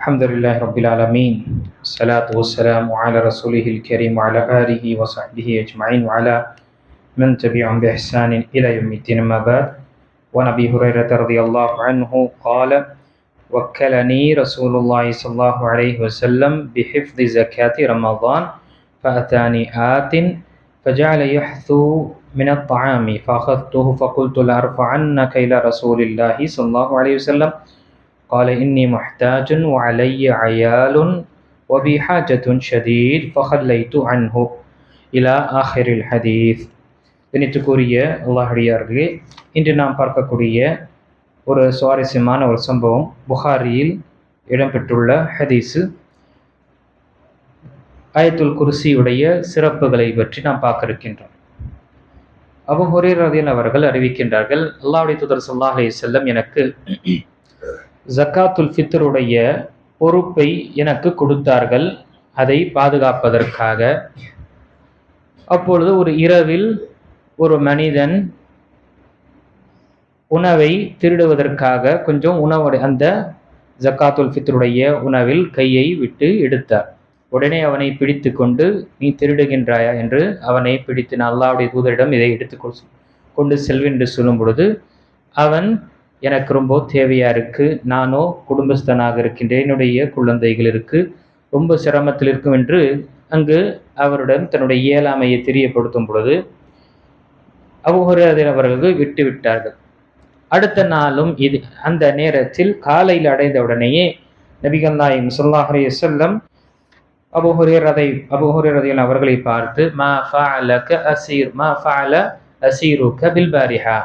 الحمد لله رب العالمين الصلاة والسلام على رسوله الكريم وعلى آله وصحبه أجمعين وعلى من تبعهم بإحسان إلى يوم الدين أما بعد. وعن أبي هريرة رضي الله عنه قال وكلني رسول الله صلى الله عليه وسلم بحفظ زكاة رمضان فأتاني آت فجعل يحثو من الطعام فأخذته فقلت لأرفعنك إلى رسول الله صلى الله عليه وسلم قال إني محتاج وعلي عيال وبي حاجة شديد فخليت عنه إلى آخر الحديث கணித்துக்குரிய அல்லாஹடியார்களே இன்று நாம் பார்க்கக்கூடிய ஒரு சுவாரஸ்யமான ஒரு சம்பவம் புகாரியில் இடம்பெற்றுள்ள ஹதீஸு ஆயத்துல் குருசியுடைய சிறப்புகளை பற்றி நாம் பார்க்க இருக்கின்றோம் அபு ஹுரேரதியன் அவர்கள் அறிவிக்கின்றார்கள் அல்லாஹுடைய தூதர் சொல்லாஹ் அலி செல்லம் எனக்கு ஜக்காத்துல் ஃபித்ருடைய பொறுப்பை எனக்கு கொடுத்தார்கள். அதை பாதுகாப்பதற்காக. அப்பொழுது ஒரு இரவில் ஒரு மனிதன் உணவை திருடுவதற்காக கொஞ்சம் உணவுடைய அந்த ஜக்காத்துல் ஃபித்ருடைய உணவில் கையை விட்டு எடுத்தார். உடனே அவனை பிடித்து கொண்டு நீ திருடுகின்றாயா? என்று அவனை பிடித்து நான் அல்லாவுடைய தூதரிடம் இதை எடுத்து கொண்டு செல்வென்று சொல்லும் பொழுது அவன் எனக்கு ரொம்ப தேவையாக இருக்குது நானோ குடும்பஸ்தனாக இருக்கின்றேன். என்னுடைய குழந்தைகள் இருக்கு. ரொம்ப சிரமத்தில் இருக்கும் என்று அங்கு அவருடன் தன்னுடைய இயலாமையை தெரியப்படுத்தும் பொழுது அவ்வொரு அவர்களுக்கு விட்டு விட்டார்கள். அடுத்த நாளும் இது அந்த நேரத்தில் காலையில் அடைந்த உடனேயே நபிகள் நாயம் சொல்லாஹரே செல்லம் அபுஹுரதை அபுஹுரதையில் அவர்களை பார்த்து மா ஃபஅலக அசீர் மா ஃபஅல கபில் பாரிஹா.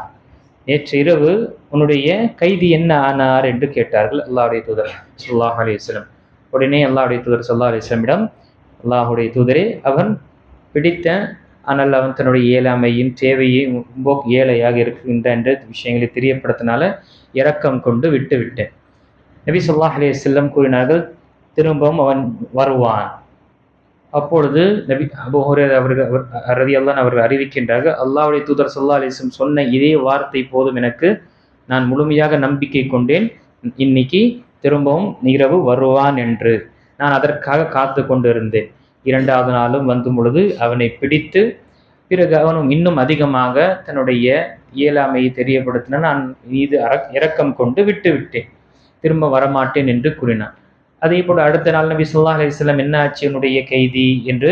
நேற்று இரவு உன்னுடைய கைதி என்ன ஆனார் என்று கேட்டார்கள். அல்லாஹுடைய தூதர் சொல்லாஹ் அலிஸ்லம் உடனே அல்லாஹுடைய தூதர் சொல்லா அலிஸ்லமிடம் அல்லாஹுடைய தூதரே அவன் பிடித்த ஆனால் அவன் தன்னுடைய ஏழாமையும் தேவையும் ரொம்ப ஏழையாக இருக்கின்ற என்ற விஷயங்களை தெரியப்படுத்தினால இரக்கம் கொண்டு விட்டு விட்டேன். நபி சொல்லாஹ் அலி செல்லம் கூறினார்கள் திரும்பவும் அவன் வருவான். அப்பொழுது நபி அபுஹரே அவர்கள் ரதி அல்லான் அவர்கள் அறிவிக்கின்றார்கள் அல்லாவுடைய தூதர் சொல்லா அலிஸ்லம் சொன்ன இதே வார்த்தை போதும் எனக்கு. நான் முழுமையாக நம்பிக்கை கொண்டேன். இன்னைக்கு திரும்பவும் இரவு வருவான் என்று. நான் அதற்காக காத்து கொண்டிருந்தேன். இரண்டாவது நாளும் வந்தும் பொழுது அவனை பிடித்து பிறகு அவனும் இன்னும் அதிகமாக தன்னுடைய இயலாமையை தெரியப்படுத்தின நான் மீது இரக்கம் கொண்டு விட்டு விட்டேன். திரும்ப வரமாட்டேன் என்று கூறினான். அதே போல் அடுத்த நாள் நபி சொல்லா அலிஸ்லாம் என்ன ஆச்சு? என்னுடைய கைதி என்று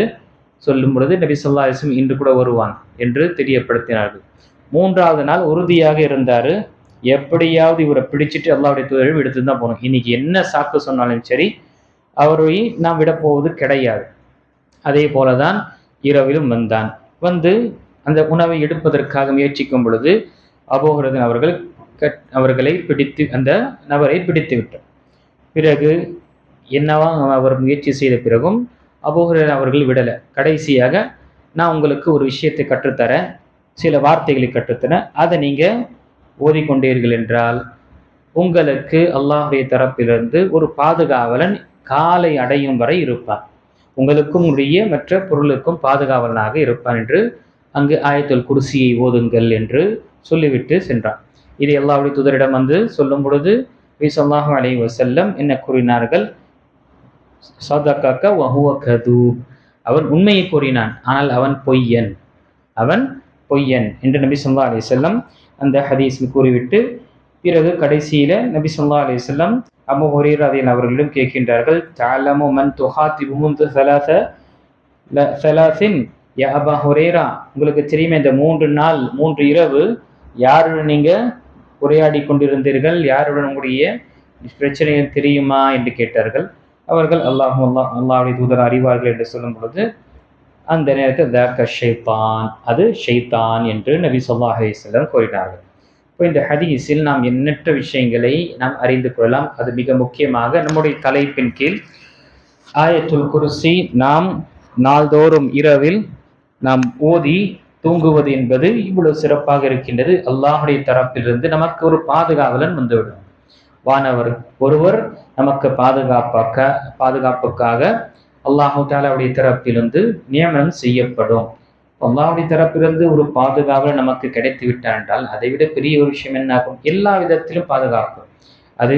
சொல்லும் பொழுது நபி சொல்லா அலிஸ்லம் இன்று கூட வருவான் என்று தெரியப்படுத்தினார்கள். மூன்றாவது நாள் உறுதியாக இருந்தார். எப்படியாவது இவரை பிடிச்சிட்டு எல்லாருடைய தூதரும் எடுத்து தான் போகணும். இன்னைக்கு என்ன சாக்கு சொன்னாலும் சரி அவரை நாம் விடப்போவது கிடையாது. அதே போல தான் இரவிலும் வந்தான். வந்து அந்த உணவை எடுப்பதற்காக முயற்சிக்கும் பொழுது அபோகரதன் அவர்கள் அவர்களை பிடித்து அந்த நபரை பிடித்து விட்டார். பிறகு என்னவா அவர் முயற்சி செய்த பிறகும் அபோகரன் அவர்கள் விடலை. கடைசியாக நான் உங்களுக்கு ஒரு விஷயத்தை கற்றுத்தரேன். சில வார்த்தைகளை கற்றுத்தரேன். அதை நீங்கள் ஓதிக்கொண்டீர்கள் என்றால் உங்களுக்கு அல்லாஹுடைய தரப்பிலிருந்து ஒரு பாதுகாவலன் காலை அடையும் வரை இருப்பார் உங்களுக்கும் உடைய மற்ற பொருளுக்கும் பாதுகாவலனாக இருப்பான் என்று அங்கு ஆயத்தல் குருசியை ஓதுங்கள் என்று சொல்லிவிட்டு சென்றான். இது எல்லாவுடைய துதரிடம் வந்து சொல்லும் பொழுது விசல்லாஹு அலை வசல்லம் என்ன கூறினார்கள்? சதகாக்க வஹுவ கது. அவன் உண்மையை கூறினான். ஆனால் அவன் பொய்யன். அவன் பொய்யன் என்று நபி சொல்லா அலி செல்லம் அந்த ஹதீஸில் கூறிவிட்டு பிறகு கடைசியில் நபி சொல்லா அலி செல்லம் அபு ஹுரீராதின் அவர்களிடம் கேட்கின்றார்கள் தாலமு மன் துஹாத்தி உமுந்து சலாச சலாசின் யா அபா ஹுரேரா உங்களுக்கு தெரியுமே இந்த மூன்று நாள் மூன்று இரவு யாருடன் நீங்கள் உரையாடி கொண்டிருந்தீர்கள்? யாருடன் உங்களுடைய பிரச்சனைகள் தெரியுமா? என்று கேட்டார்கள். அவர்கள் அல்லாஹ் அல்லா அல்லாவுடைய தூதர் அறிவார்கள் என்று சொல்லும் பொழுது அந்த நேரத்தில் தக்க ஷைத்தான் அது ஷைத்தான் என்று நபி சொல்லாஹ் அலிஸ்லம் கூறினார்கள். இப்போ இந்த ஹதீஸில் நாம் எண்ணற்ற விஷயங்களை நாம் அறிந்து கொள்ளலாம். அது மிக முக்கியமாக நம்முடைய தலைப்பின் கீழ் ஆயத்துல் குருசி நாம் நாள்தோறும் இரவில் நாம் ஓதி தூங்குவது என்பது இவ்வளவு சிறப்பாக இருக்கின்றது. அல்லாஹுடைய தரப்பிலிருந்து நமக்கு ஒரு பாதுகாவலன் வந்துவிடும். வானவர் ஒருவர் நமக்கு பாதுகாப்பாக்க பாதுகாப்புக்காக அல்லாஹு தாலாவுடைய தரப்பிலிருந்து நியமனம் செய்யப்படும். அல்லாவுடைய தரப்பிலிருந்து ஒரு பாதுகாப்பு நமக்கு கிடைத்து விட்டார் என்றால் அதை விட பெரிய ஒரு விஷயம் என்னாகும்? எல்லா விதத்திலும் பாதுகாப்பு. அது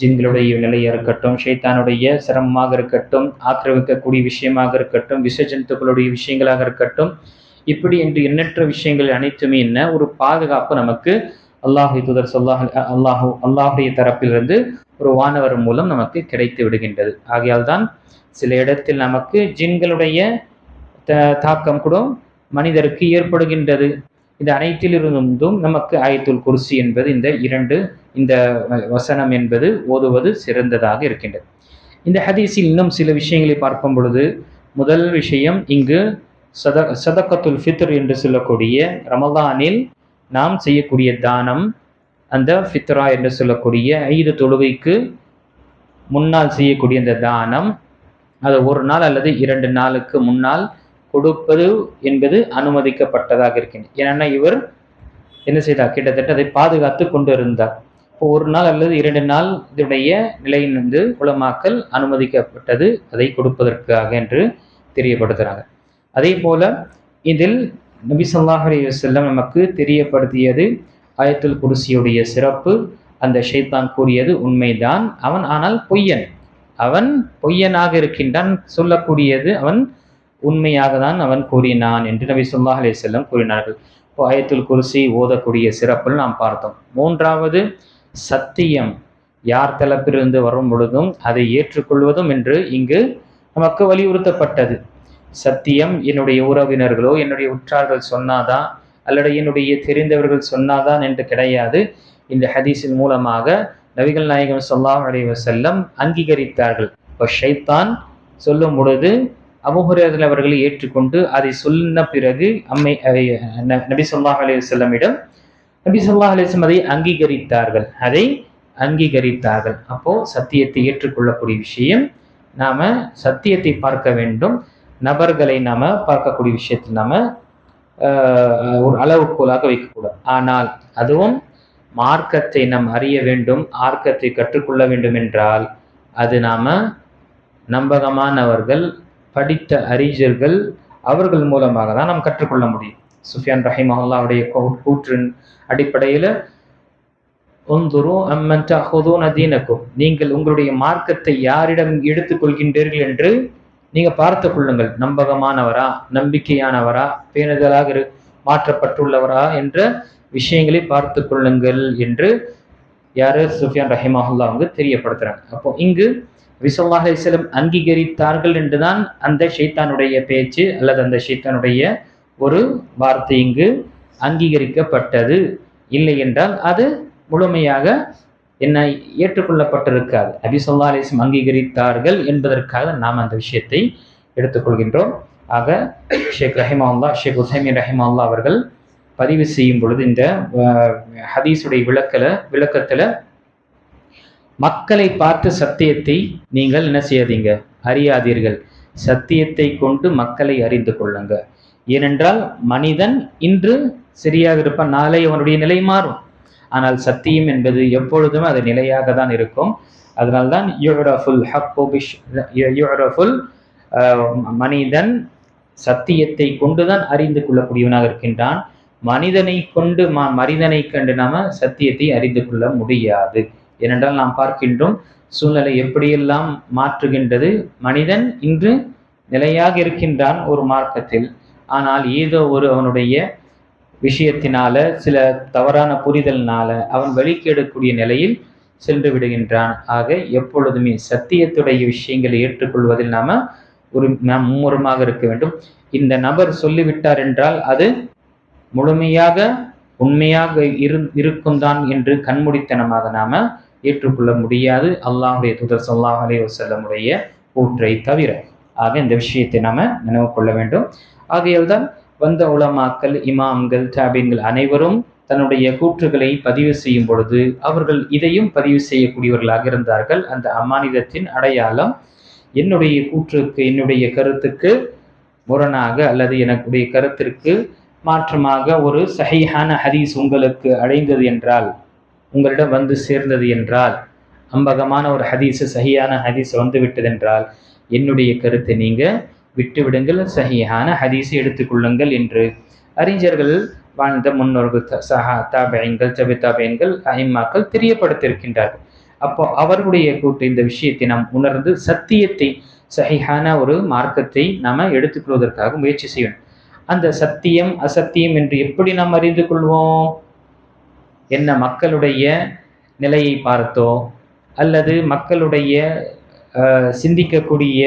ஜிங்களுடைய நிலையாக இருக்கட்டும் ஷைத்தானுடைய சிரமமாக இருக்கட்டும் ஆக்கிரமிக்கக்கூடிய விஷயமாக இருக்கட்டும் விசஜந்துக்களுடைய விஷயங்களாக இருக்கட்டும் இப்படி என்று எண்ணற்ற விஷயங்கள் அனைத்துமே என்ன? ஒரு பாதுகாப்பு நமக்கு அல்லாஹி தூதர் சொல்லாஹ் அல்லாஹு அல்லாஹுடைய தரப்பிலிருந்து ஒரு வானவர் மூலம் நமக்கு கிடைத்து விடுகின்றது. ஆகையால் தான் சில இடத்தில் நமக்கு ஜின்களுடைய த- தாக்கம் கூட மனிதருக்கு ஏற்படுகின்றது. இது அனைத்திலிருந்தும் நமக்கு ஆயத்துல் குர்சி என்பது இந்த இரண்டு இந்த வ- வசனம் என்பது ஓதுவது சிறந்ததாக இருக்கின்றது. இந்த ஹதீஸில் இன்னும் சில விஷயங்களை பார்க்கும் பொழுது முதல் விஷயம் இங்கு சத சதக்கத்துல் ஃபித்ர் என்று சொல்லக்கூடிய ரமதானில் நாம் செய்யக்கூடிய தானம் அந்த ஃபித்ரா என்று சொல்லக்கூடிய ஐந்து தொழுகைக்கு முன்னால் செய்யக்கூடிய இந்த தானம். அது ஒரு நாள் அல்லது இரண்டு நாளுக்கு முன்னால் கொடுப்பது என்பது அனுமதிக்கப்பட்டதாக இருக்கின்றது. ஏன்னா இவர் என்ன செய்தார்? கிட்டத்தட்ட அதை பாதுகாத்து கொண்டு இருந்தார் இப்போ ஒரு நாள் அல்லது இரண்டு நாள் இதனுடைய நிலையிலிருந்து உலமாக்கல் அனுமதிக்கப்பட்டது. அதை கொடுப்பதற்காக என்று தெரியப்படுத்துகிறாங்க அதே போல இதில் நபி ஸல்லல்லாஹு செல்லம் நமக்கு தெரியப்படுத்தியது ஆயத்துல் குடிசியுடைய சிறப்பு. அந்த ஷைத்தான் கூறியது உண்மைதான். அவன் ஆனால் பொய்யன். அவன் பொய்யனாக இருக்கின்றான் சொல்லக்கூடியது அவன் உண்மையாக தான் அவன் கூறினான் என்று நபி சொல்லாஹ் அலைஹி கூறினார்கள். இப்போ ஆயத்துல் குருசி ஓதக்கூடிய சிறப்பில் நாம் பார்த்தோம். மூன்றாவது சத்தியம் யார் தளப்பிலிருந்து வரும் பொழுதும் அதை ஏற்றுக்கொள்வதும் என்று இங்கு நமக்கு வலியுறுத்தப்பட்டது. சத்தியம் என்னுடைய உறவினர்களோ என்னுடைய உற்றார்கள் சொன்னாதான் அல்லது என்னுடைய தெரிந்தவர்கள் சொன்னாதான் என்று கிடையாது. இந்த ஹதீஸின் மூலமாக நபிகள் நாயகம் சொல்லாம் அலைஹி செல்லம் அங்கீகரித்தார்கள். இப்போ ஷைத்தான் சொல்லும் பொழுது அபுஹுரேரல் அவர்களை ஏற்றுக்கொண்டு அதை சொன்ன பிறகு அம்மை ந- நபி சொல்லாஹ் அலி செல்லமிடம் நபி சொல்லாஹ் அலிஸ்லம் அதை அங்கீகரித்தார்கள். அதை அங்கீகரித்தார்கள். அப்போ சத்தியத்தை ஏற்றுக்கொள்ளக்கூடிய விஷயம் நாம சத்தியத்தை பார்க்க வேண்டும். நபர்களை நாம் பார்க்கக்கூடிய விஷயத்தில் நாம் ஒரு அளவுக்கோலாக வைக்கக்கூடாது. ஆனால் அதுவும் மார்க்கத்தை நாம் அறிய வேண்டும் மார்க்கத்தை கற்றுக்கொள்ள வேண்டும் என்றால் அது நாம் நம்பகமானவர்கள் படித்த அறிஞர்கள் அவர்கள் மூலமாக தான் நாம் கற்றுக்கொள்ள முடியும். சுஃபியான் ரஹிமஹுல்லாவுடைய கூற்றின் அடிப்படையில் ஒந்துரு அம்மன் தீனக்கும். நீங்கள் உங்களுடைய மார்க்கத்தை யாரிடம் எடுத்துக்கொள்கின்றீர்கள் என்று நீங்க பார்த்து கொள்ளுங்கள். நம்பகமானவரா நம்பிக்கையானவரா பேணுதலாக மாற்றப்பட்டுள்ளவரா என்ற விஷயங்களை பார்த்து கொள்ளுங்கள் என்று யாரு? சுஃபியான் ரஹிமாஹுல்லா அவங்க தெரியப்படுத்துறாங்க. அப்போ இங்கு விசல்லாஹ் அலிஸ்லம் அங்கீகரித்தார்கள் என்றுதான் அந்த ஷைத்தானுடைய பேச்சு அல்லது அந்த ஷைத்தானுடைய ஒரு வார்த்தை இங்கு அங்கீகரிக்கப்பட்டது. இல்லை என்றால் அது முழுமையாக என்ன ஏற்றுக்கொள்ளப்பட்டிருக்காது. நபி சொல்லா அலிஸ்லம் அங்கீகரித்தார்கள் என்பதற்காக நாம் அந்த விஷயத்தை எடுத்துக்கொள்கின்றோம். ஆக ஷேக் ரஹிமல்லா ஷேக் உசைமின் ரஹிமல்லா அவர்கள் பதிவு செய்யும் பொழுது இந்த ஹதீஸுடைய விளக்கல விளக்கத்துல மக்களை பார்த்து சத்தியத்தை நீங்கள் என்ன செய்யாதீங்க? அறியாதீர்கள். சத்தியத்தை கொண்டு மக்களை அறிந்து கொள்ளுங்க. ஏனென்றால் மனிதன் இன்று சரியாக இருப்பான் நாளை அவனுடைய நிலை மாறும். ஆனால் சத்தியம் என்பது எப்பொழுதும் அது நிலையாக தான் இருக்கும். அதனால்தான் யுரஃபுல் ஹக்கு யுரஃபுல் மனிதன் சத்தியத்தை கொண்டுதான் அறிந்து கொள்ளக்கூடியவனாக இருக்கின்றான். மனிதனை கொண்டு ம- மனிதனை கண்டு நாம சத்தியத்தை அறிந்து கொள்ள முடியாது. ஏனென்றால் நாம் பார்க்கின்றோம் சூழ்நிலை எப்படியெல்லாம் மாற்றுகின்றது. மனிதன் இன்று நிலையாக இருக்கின்றான் ஒரு மார்க்கத்தில். ஆனால் ஏதோ ஒரு அவனுடைய விஷயத்தினால சில தவறான புரிதல்னால அவன் வழிக்கேடக்கூடிய நிலையில் சென்று விடுகின்றான். ஆக எப்பொழுதுமே சத்தியத்துடைய விஷயங்களை ஏற்றுக்கொள்வதில் நாம ஒரு நாம் மும்முரமாக இருக்க வேண்டும். இந்த நபர் சொல்லிவிட்டார் என்றால் அது முழுமையாக உண்மையாக இரு இருக்கும் தான் என்று கண்மூடித்தனமாக நாம ஏற்றுக்கொள்ள முடியாது. அல்லாஹுடைய தூதர் ஸல்லல்லாஹு அலே வசல்லமுடைய கூற்றை தவிர. ஆக இந்த விஷயத்தை நாம நினைவு கொள்ள வேண்டும். ஆகையால் தான் வந்த உலமாக்கள் இமாம்கள் தாபீன்கள் அனைவரும் தன்னுடைய கூற்றுகளை பதிவு செய்யும் பொழுது அவர்கள் இதையும் பதிவு செய்யக்கூடியவர்களாக இருந்தார்கள். அந்த அமானிதத்தின் அடையாளம் என்னுடைய கூற்றுக்கு என்னுடைய கருத்துக்கு முரணாக அல்லது எனக்குடைய கருத்திற்கு மாற்றமாக ஒரு சஹிஹான ஹதீஸ் உங்களுக்கு அடைந்தது என்றால் உங்களிடம் வந்து சேர்ந்தது என்றால் அம்பகமான ஒரு ஹதீஸ் சஹியான ஹதீஸ் வந்துவிட்டதென்றால் என்னுடைய கருத்தை நீங்கள் விட்டுவிடுங்கள் சஹியான ஹதீஸை எடுத்துக்கொள்ளுங்கள் என்று அறிஞர்கள் வாழ்ந்த முன்னோர்கள் த- சஹா தாபெயன்கள் ஜபி தாபயங்கள் ஐம்மாக்கள் தெரியப்படுத்தியிருக்கின்றார்கள். அப்போ அவர்களுடைய கூட்டு இந்த விஷயத்தை நாம் உணர்ந்து சத்தியத்தை சஹிஹான ஒரு மார்க்கத்தை நாம் எடுத்துக்கொள்வதற்காக முயற்சி செய்யணும். அந்த சத்தியம் அசத்தியம் என்று எப்படி நாம் அறிந்து கொள்வோம்? என்ன மக்களுடைய நிலையை பார்த்தோ அல்லது மக்களுடைய அஹ், சிந்திக்கக்கூடிய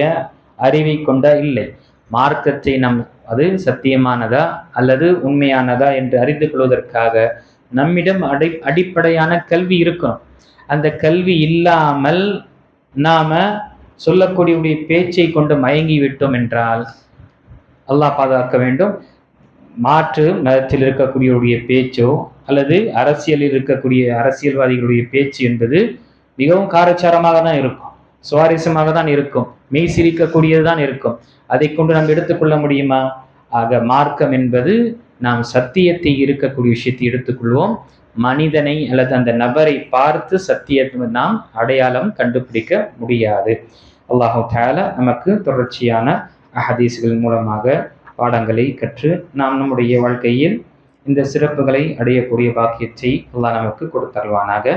அறிவை கொண்ட இல்லை. மார்க்கத்தை நம் அது சத்தியமானதா அல்லது உண்மையானதா என்று அறிந்து கொள்வதற்காக நம்மிடம் அடி அடிப்படையான கல்வி இருக்கணும். அந்த கல்வி இல்லாமல் நாம சொல்லக்கூடிய பேச்சை கொண்டு மயங்கி விட்டோம் என்றால் அல்லாஹ் பாதுகாக்க வேண்டும். மாற்று மதத்தில் இருக்கக்கூடியவருடைய பேச்சோ அல்லது அரசியலில் இருக்கக்கூடிய அரசியல்வாதிகளுடைய பேச்சு என்பது மிகவும் காரச்சாரமாக தான் இருக்கும். சுவாரஸ்யமாக தான் இருக்கும். மெய் சிரிக்கக்கூடியது தான் இருக்கும். அதை கொண்டு நாம் எடுத்துக்கொள்ள முடியுமா? ஆக மார்க்கம் என்பது நாம் சத்தியத்தை இருக்கக்கூடிய விஷயத்தை எடுத்துக்கொள்வோம் மனிதனை அல்லது அந்த நபரை பார்த்து சத்தியத்தை நாம் அடையாளம் கண்டுபிடிக்க முடியாது. அல்லாஹு தால நமக்கு தொடர்ச்சியான அஹதீஸ்கள் மூலமாக பாடங்களை கற்று நாம் நம்முடைய வாழ்க்கையில் இந்த சிறப்புகளை அடையக்கூடிய பாக்கியத்தை அல்லாஹ் நமக்கு கொடுத்தருவானாக